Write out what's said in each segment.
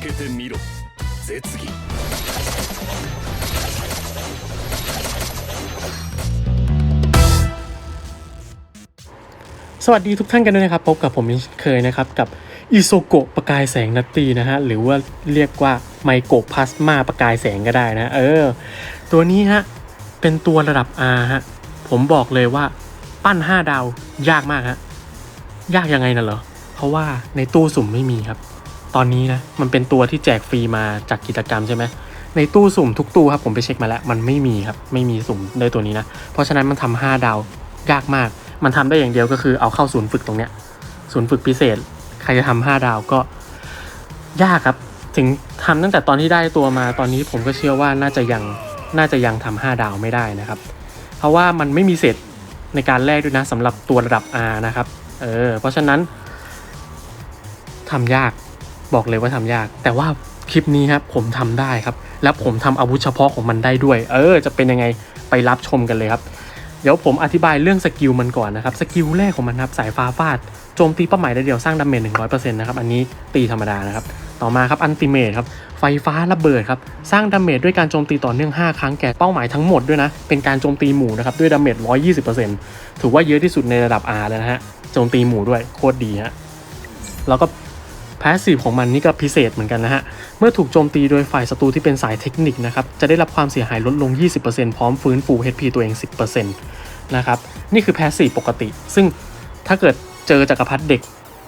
けてみろ絶技 สวัสดีทุกท่านกันด้วยนะครับ พบกับผมเช่นเคยนะครับ กับอิโซโกะประกายแสงนัตตีนะฮะ หรือว่าเรียกว่าไมโกพลาสมาประกายแสงก็ได้นะ เออ ตัวนี้ฮะ เป็นตัวระดับ R ฮะ ผมบอกเลยว่าปั้น 5 ดาว ยากมากฮะ ยากยังไงน่ะเหรอ เพราะว่าในตู้สุ่มไม่มีครับ ตอนนี้นะมันเป็นตัวที่แจกฟรีมาจากกิจกรรมใช่ไหมในตู้สุ่มทุกตู้ครับผมไปเช็คมาแล้ว มันไม่มีครับไม่มีสุ่มได้ตัวนี้นะ เพราะฉะนั้นมันทำ5ดาวยากมาก มันทำได้อย่างเดียวก็คือเอาเข้าศูนย์ฝึกตรงเนี้ยศูนย์ฝึกพิเศษ ใครจะทำห้าดาวก็ ยากครับ ถึงทำตั้งแต่ตอนที่ได้ตัวมาตอนนี้ผมก็เชื่อว่าน่าจะยังน่าจะยังทำห้าดาวไม่ได้นะครับ เพราะว่ามันไม่มีเศษในการแลกด้วยนะสำหรับตัวระดับ R นะครับ เออ เพราะฉะนั้นทำยาก บอกเลยว่าทำยาก แต่ว่าคลิปนี้ครับผมทำได้ครับ แล้วผมทำอาวุธเฉพาะของมันได้ด้วย เออ จะเป็นยังไงไปรับชมกันเลยครับเดี๋ยวผมอธิบายเรื่องสกิลมันก่อนนะครับ สกิลแรกของมันครับสายฟ้าฟาดโจมตีเป้าหมายได้เดียวสร้างดาเมจ100%นะครับ อันนี้ตีธรรมดานะครับ ต่อมาครับอันติเมทครับ ไฟฟ้าระเบิดครับ สร้างดาเมจด้วยการโจมตีต่อเนื่อง 5 ครั้งแก่เป้าหมายทั้งหมดด้วยนะ เป็นการโจมตีหมู่นะครับ ด้วยดาเมจ120%ถือว่าเยอะที่สุดในระดับ R เลยนะฮะ โจมตีหมู่ด้วยโคตรดีฮะ แล้วก็ แพสซีฟของมันนี่ก็พิเศษเหมือนกันนะฮะ เมื่อถูกโจมตีโดยฝ่ายศัตรูที่เป็นสายเทคนิคนะครับ จะได้รับความเสียหายลดลง 20%พร้อมฟื้นฟู HP ตัวเอง 10%นะครับ นี่คือแพสซีฟปกติ ซึ่งถ้าเกิดเจอจักรพรรดิเด็ก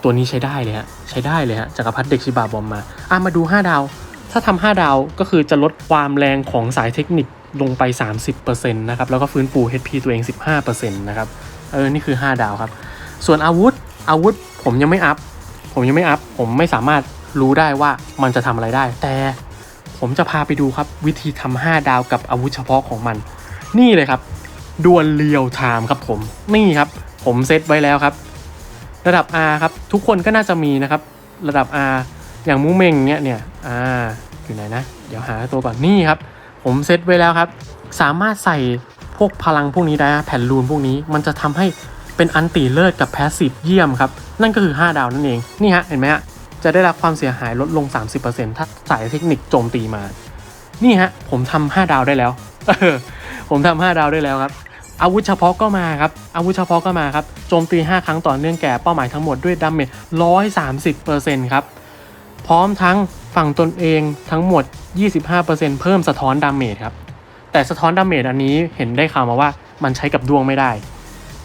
ตัวนี้ใช้ได้เลยฮะ ใช้ได้เลยฮะจักรพรรดิเด็กชิบาบอมมา อะมาดู 5 ดาว ถ้าทำ5ดาวก็คือจะลดความแรงของสายเทคนิคลงไป 30%นะครับ แล้วก็ฟื้นฟู HP ตัวเอง 15%นะครับ เออ นี่คือ 5 ดาวครับ ส่วนอาวุธ อาวุธผมยังไม่อัพ ผมยังไม่อัพ ผมไม่สามารถรู้ได้ว่ามันจะทำอะไรได้ แต่ผมจะพาไปดูครับวิธีทำ5ดาวกับอาวุธเฉพาะของมัน นี่เลยครับดวลเรียวไทม์ครับผมนี่ครับ ผมเซตไว้แล้วครับ ระดับ R ครับ ทุกคนก็น่าจะมีนะครับ ระดับ R อย่างมูเมงเนี้ยเนี่ยอ่าอยู่ไหนนะ เดี๋ยวหาตัวก่อนนี่ครับ ผมเซตไว้แล้วครับ สามารถใส่พวกพลังพวกนี้ได้แผ่นรูนพวกนี้มันจะทำให้ เป็นอันตีเลิศกับแพสซีฟเยี่ยมครับ นั่นก็คือ 5 ดาวนั่นเอง นี่ฮะ เห็นไหมฮะ จะได้รับความเสียหายลดลง 30%ถ้าสายเทคนิคโจมตีมา นี่ฮะ ผมทำ5ดาวได้แล้ว ผมทำ5ดาวได้แล้วครับ อาวุธเฉพาะก็มาครับ อาวุธเฉพาะก็มาครับ โจมตี 5 ครั้งต่อเนื่องแก่เป้าหมายทั้งหมดด้วยดาเมจ130%ครับ พร้อมทั้งฝั่งตนเองทั้งหมด 25%เพิ่มสะท้อนดาเมจครับ แต่สะท้อนดาเมจอันนี้เห็นได้ข่าวมาว่ามันใช้กับดวงไม่ได้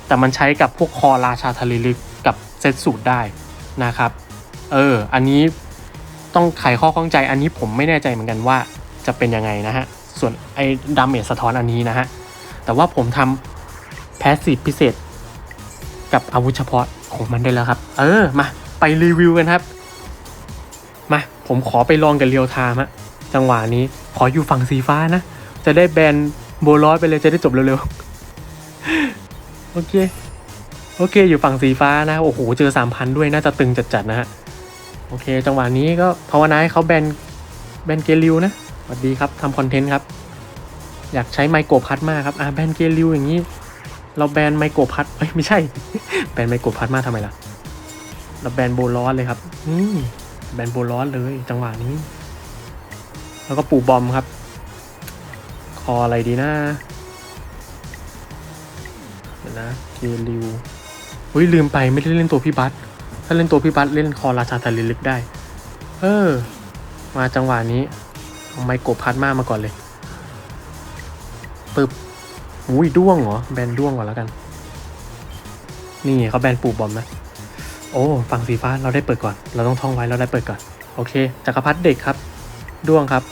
แต่มันใช้กับพวกคอราชาทะเลลึกกับเซตสูตรได้นะครับ เออ อันนี้ต้องไขข้อข้องใจอันนี้ผมไม่แน่ใจเหมือนกันว่าจะเป็นยังไงนะฮะ ส่วนไอ้ดาเมจสะท้อนอันนี้นะฮะ แต่ว่าผมทำแพสซีฟพิเศษ กับอาวุธเฉพาะของมันได้แล้วครับ เออ มาไปรีวิวกันครับ มาผมขอไปลองกับเรียวไทม์ฮะจังหวะนี้ขออยู่ฝั่งสีฟ้านะ จะได้แบนโบลอสไปเลยจะได้จบเร็วๆ อเค โอเค อยู่ฝั่งสีฟ้านะ โอ้โห เจอสามพันด้วย น่าจะตึงจัดๆนะฮะ โอเค จังหวะนี้ก็ภาวนาให้เขาแบน แบนเกลิวนะ สวัสดีครับทำคอนเทนต์ครับ อยากใช้ไมโครพัดมากครับ อ่าแบนเกลิวอย่างนี้ เราแบนไมโครพัดเอ้ย ไม่ใช่ แบนไมโครพัดมากทำไมล่ะ เราแบนโบลอสเลยครับนี่แบนโบลอสเลย จังหวะนี้ แล้วก็ปูบอมครับ คออะไรดีนะ เดี๋ยวนะเกลิวเฮ้ยลืมไปไม่ได้เล่นตัวพี่บัสถ้าเล่นตัวพี่บัสเล่นคอราชาทะเลลึกได้ เออ มาจังหวะนี้เอาไมโครพัดมามาก่อนเลยปึ๊บอุ้ยด้วงเหรอแบนด้วงก่อนแล้วกัน นี่เขาแบนปูบอมนะโอ้ฝั่งสีฟ้าเราได้เปิดก่อน เราต้องท่องไว้เราได้เปิดก่อน โอเคจักรพรรดิเด็กครับ ด้วงครับ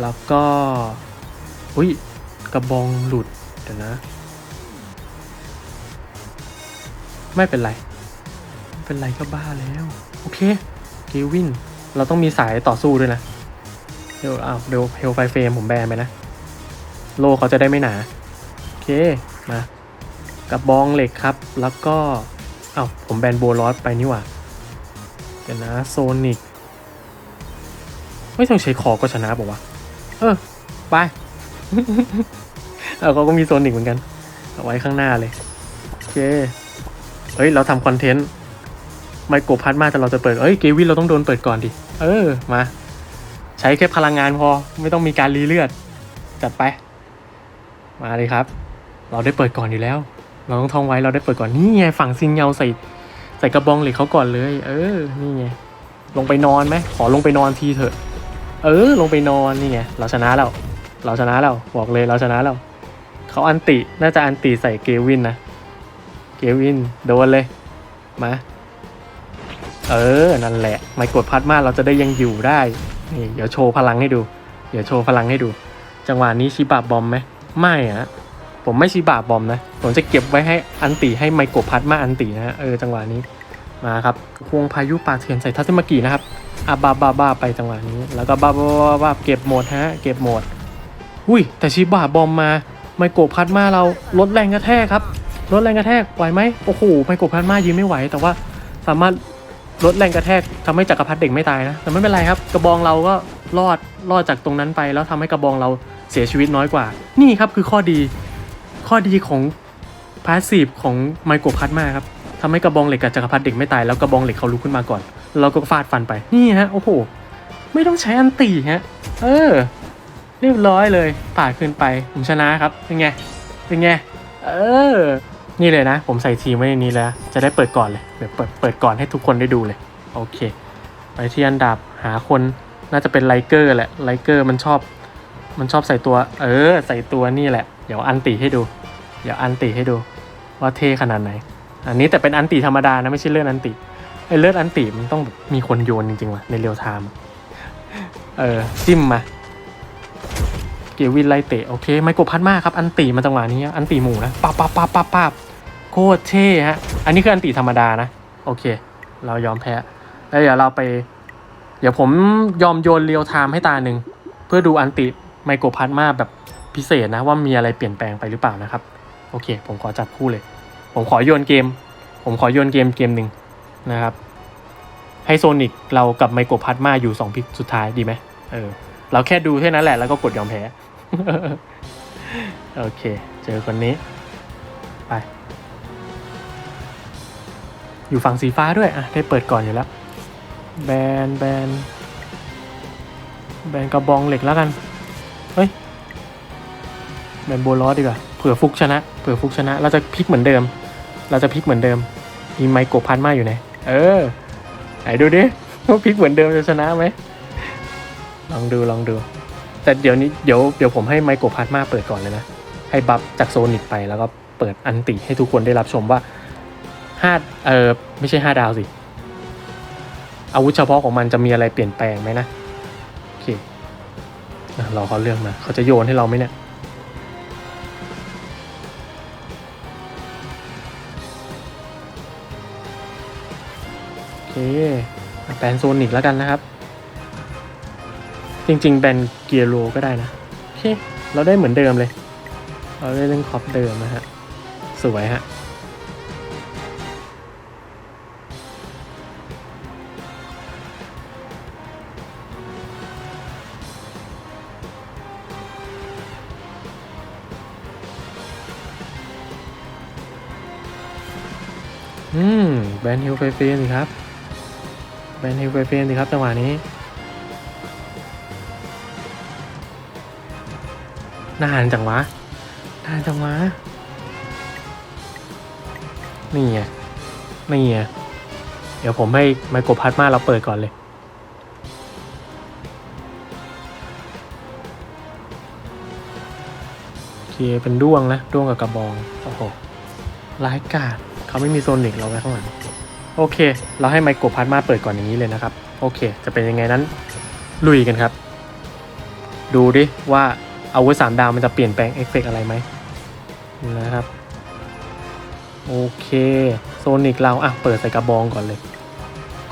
แล้วก็ อุ้ยกระบองหลุดเดี๋ยวนะ ไม่เป็นไรไม่เป็นไรก็บ้าแล้ว โอเคเกวิน เราต้องมีสายต่อสู้ด้วยนะ เดี๋ยวอ้าวเดี๋ยวเฮลไฟเฟรมผมแบนไปนะ โลเขาจะได้ไม่หนา โอเค มา กระบองเหล็กครับ แล้วก็อ้าวผมแบนโบลอสไปนี่หว่าเดี๋ยวนะโซนิกไม่ต้องใช้คอก็ชนะบอกว่า เออ ไป เออเขาก็มีโซนิกเหมือนกัน เอาไว้ข้างหน้าเลย โอเค เฮ้ย เราทำคอนเทนต์ไมโครพัดมาแต่เราจะเปิด เอ้ย เกวินเราต้องโดนเปิดก่อนดิ เออ มา ใช้แค่พลังงานพอ ไม่ต้องมีการรีเลือด จัดไป มาเลยครับ เราได้เปิดก่อนอยู่แล้ว เราต้องท่องไว้ เราได้เปิดก่อน นี่ไง ฝั่งซิงเงาใส่ ใส่กระบองเหล็กเขาก่อนเลย เออ นี่ไง ลงไปนอนไหม ขอลงไปนอนทีเถอะ เออ ลงไปนอน นี่ไง เราชนะแล้ว เราชนะแล้ว บอกเลย เราชนะแล้ว เขาอันติ น่าจะอันติใส่เกวินนะ เกวินโดนเลย มา เออ นั่นแหละ ไม่กดพัดมากเราจะได้ยังอยู่ได้ นี่ เดี๋ยวโชว์พลังให้ดู เดี๋ยวโชว์พลังให้ดู จังหวะนี้ชิบะบอมไหม ไม่อะผมไม่ชิบะบอมนะ ผมจะเก็บไว้ให้อันติให้ไมโกรพัดมาอันตินะฮะเออจังหวะนี้ มาครับควงพายุปาเถื่อนใส่ทัศมากินะครับอาบาบาบาไปจังหวะนี้ แล้วก็บาบาบาบาเก็บหมดฮะ เก็บหมด อุ้ย แต่ชิบะบอมมา ไมโกรพัดมาเราลดแรงกระแทกครับ ลดแรงกระแทกไหวไหมโอ้โหไมโกรพัดมายืนไม่ไหว แต่ว่าสามารถลดแรงกระแทกทำให้จักรพรรดิเด็กไม่ตายนะแต่ไม่เป็นไรครับ กระบองเราก็รอดรอดจากตรงนั้นไป แล้วทำให้กระบองเราเสียชีวิตน้อยกว่า นี่ครับคือข้อดี ข้อดีของพาสซีฟของไมโกรพัดมาครับทำให้กระบองเหล็กกับจักรพรรดิเด็กไม่ตายแล้วกระบองเหล็กเขาลุกขึ้นมาก่อน เราก็ฟาดฟันไปนี่ฮะโอ้โหไม่ต้องใช้อันตีฮะเออเรียบร้อยเลยป่าดขึ้นไปผมชนะครับเป็นไงเป็นไงเออ นี่เลยนะ ผมใส่ทีมไว้ในนี้แล้ว จะได้เปิดก่อนเลยเดี๋ยวเปิดเปิดก่อนให้ทุกคนได้ดูเลย โอเค ไปที่อันดับหาคนน่าจะเป็นไลเกอร์แหละไลเกอร์มันชอบ มันชอบใส่ตัว เออ ใส่ตัวนี่แหละ เดี๋ยวอันติให้ดู เดี๋ยวอันติให้ดู ว่าเท่ขนาดไหน อันนี้แต่เป็นอันติธรรมดานะไม่ใช่เลือดอันติไอเลือดอันติมันต้องมีคนโยนจริงๆว่ะในเรียวไทม์เออจิ้มมาเกวินไล่เตะโอเคไมโครพัดมากครับอันตีมาจังหวะนี้อันตีหมูนะปั๊บปั๊บปั๊บปั๊บปั๊บ ตรเท่ฮะ อันนี้คืออันตีธรรมดานะ โอเค เรายอมแพ้ แล้วเดี๋ยวเราไป เดี๋ยวผมยอมโยนเรียวไทม์ให้ตาหนึ่ง เพื่อดูอันติไมโครพัดมาแบบพิเศษนะ ว่ามีอะไรเปลี่ยนแปลงไปหรือเปล่านะครับ โอเค ผมขอจับคู่เลย ผมขอโยนเกม ผมขอโยนเกมเกมหนึ่งนะครับ ให้โซนิกเรากับไมโครพัดมาอยู่สองพิกสุดท้ายดีไหมเออ เราแค่ดูแค่นั้นแหละแล้วก็กดยอมแพ้ โอเค เจอคนนี้ ไป อยู่ฝั่งสีฟ้าด้วยอะได้เปิดก่อนอยู่แล้ว แบนแบนแบนกระบองเหล็กแล้วกัน เฮ้ย แบนโบลอสดีกว่า เผื่อฟุกชนะ เผื่อฟุกชนะ เราจะพลิกเหมือนเดิม เราจะพลิกเหมือนเดิม มีไมโกรพันมาอยู่ไหน เออ ไหนดูดิว่าพลิกเหมือนเดิมจะชนะไหม ลองดูลองดู แต่เดี๋ยวนี้เดี๋ยวเดี๋ยวผมให้ไมโกรพาร์มาเปิดก่อนเลยนะ ให้บัฟจากโซนิกไปแล้วก็เปิดอันติให้ทุกคนได้รับชมว่า ห้าเออไม่ใช่ห้าดาวสิ อาวุธเฉพาะของมันจะมีอะไรเปลี่ยนแปลงไหมนะ โอเครอเขาเลือกมา เขาจะโยนให้เราไหมเนี่ย โอเคแปลนโซนิกแล้วกันนะครับ จริง ๆ แบนเกียร์โรก็ได้นะ โอเค เราได้เหมือนเดิมเลย เราได้เล่นคอปเดิมนะฮะ สวยฮะ อืมแบนฮิลไฟเฟนสิครับ แบนฮิลไฟเฟนสิครับจังหวะนี้นานจังวะนานจังวะ นี่ไง นี่ไง เดี๋ยวผมให้ไมโครพัดมาเราเปิดก่อนเลย เคเป็นด้วงนะ ด้วงกับกระบอง โอ้โหร้ายกาจ เขาไม่มีโซนิกเราไว้ข้างหลังโอเค เราให้ไมโครพัดมาเปิดก่อนอย่างนี้เลยนะครับ โอเค จะเป็นยังไงนั้น ลุยกันครับ ดูดิว่าอาวุธสามดาวมันจะเปลี่ยนแปลงเอฟเฟกต์อะไรไหมนะครับ โอเค โซนิกเราอะเปิดใส่กระบองก่อนเลย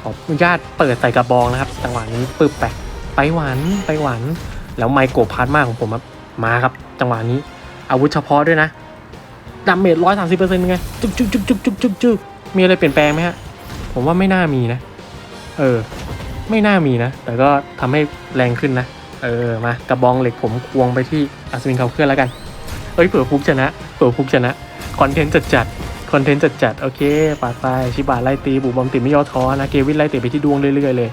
ขออนุญาตเปิดใส่กระบองนะครับจังหวะนี้ปึ๊บไปไปหวานไปหวานแล้วไมโกรพาร์ทมาของผมมาครับ จังหวะนี้อาวุธเฉพาะด้วยนะ ดาเมจร้อยสามสิบเปอร์เซ็นต์ไงจุกจุกจุกจุกจุกจุกจุกมีอะไรเปลี่ยนแปลงไหมฮะ ผมว่าไม่น่ามีนะ เออ ไม่น่ามีนะ แต่ก็ทำให้แรงขึ้นนะ เออ มากระบองเหล็กผมควงไปที่อัศวินเขาเคลื่อนแล้วกันเอ้ยเผื่อฟุกชนะเผื่อฟุกชนะคอนเทนต์จัดจัดคอนเทนต์จัดจัดโอเคปาดไปชิบะไล่ตีบุบอมติไม่ย่อท้อนะเกวินไล่เตะไปที่ดวงเรื่อยๆเลย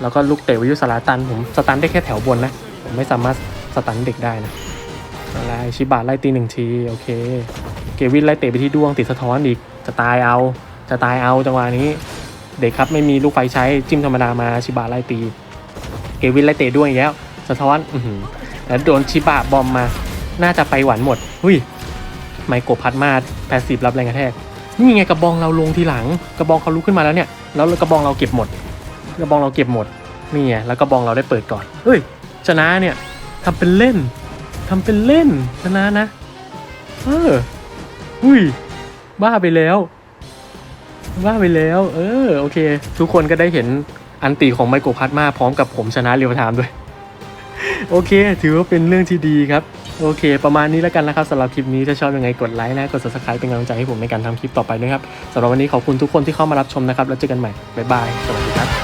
แล้วก็ลูกเตะวิยุสลาตันผมสตันได้แค่แถวบนนะผมไม่สามารถสตันเด็กได้นะอะไรชิบะไล่ตีหนึ่งที โอเค เกวินไล่เตะไปที่ดวงติดสะท้อนอีกจะตายเอาจะตายเอาจังหวะนี้ เด็กครับไม่มีลูกไฟใช้จิ้มธรรมดามาชิบะไล่ตี เกวินไล่เตะด้วยอีกแล้ว สะท้อนอืแล้วโดนชิบะบอมมา น่าจะไปหวันหมดหุยไมโกพัดมาแปดสิบรับแรงกระแทกนี่ไงกระบองเราลงทีหลัง กระบองเขาลุกขึ้นมาแล้วเนี่ยแล้วกระบองเราเก็บหมด กระบองเราเก็บหมดนี่ไงแล้วกระบองเราได้เปิดก่อนเฮ้ยชนะเนี่ยทำเป็นเล่นทำเป็นเล่นชนะนะเออ อุ้ย บ้าไปแล้ว บ้าไปแล้ว เออ โอเค ทุกคนก็ได้เห็นอันตีของไมโครพัดมาพร้อมกับผมชนะเรียวไทม์ด้วย โอเค ถือว่าเป็นเรื่องที่ดีครับ โอเค ประมาณนี้แล้วกันนะครับสำหรับคลิปนี้ ถ้าชอบยังไงกดไลค์นะ กด subscribe เป็นกำลังใจให้ผมในการทำคลิปต่อไปด้วยครับสำหรับวันนี้ขอบคุณทุกคนที่เข้ามารับชมนะครับ แล้วเจอกันใหม่ บ๊ายบาย สวัสดีครับ